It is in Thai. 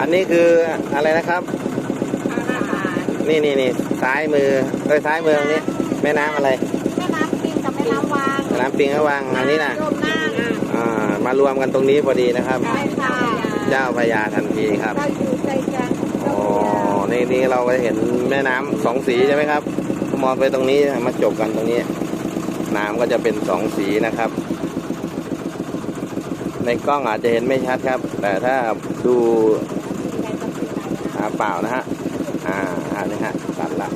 อันนี้คืออะไรนะครับอาหารนี่นี่นี่ซ้ายมือเอ้ยซ้ายมือตรงนี้ แม่น้ำอะไร แม่น้ำปิงกับแม่น้ำวางแม่น้ำปิงก็วางอันนี้นะรวมหน้าอ่ามารวมกันตรงนี้พอดีนะครับ ใช่ค่ะเจ้าพระยาทันทีครับเราอยู่ใจกลางอ๋อนี่นี่เราก็เห็นแม่น้ำสองสีใช่ไหมครับมองไปตรงนี้มาจบกันตรงนี้ น้ำก็จะเป็นสองสีนะครับ ในกล้องอาจจะเห็นไม่ชัดครับ แต่ถ้าดูอาเปล่านะฮะ อ่านี่ฮะตัดละ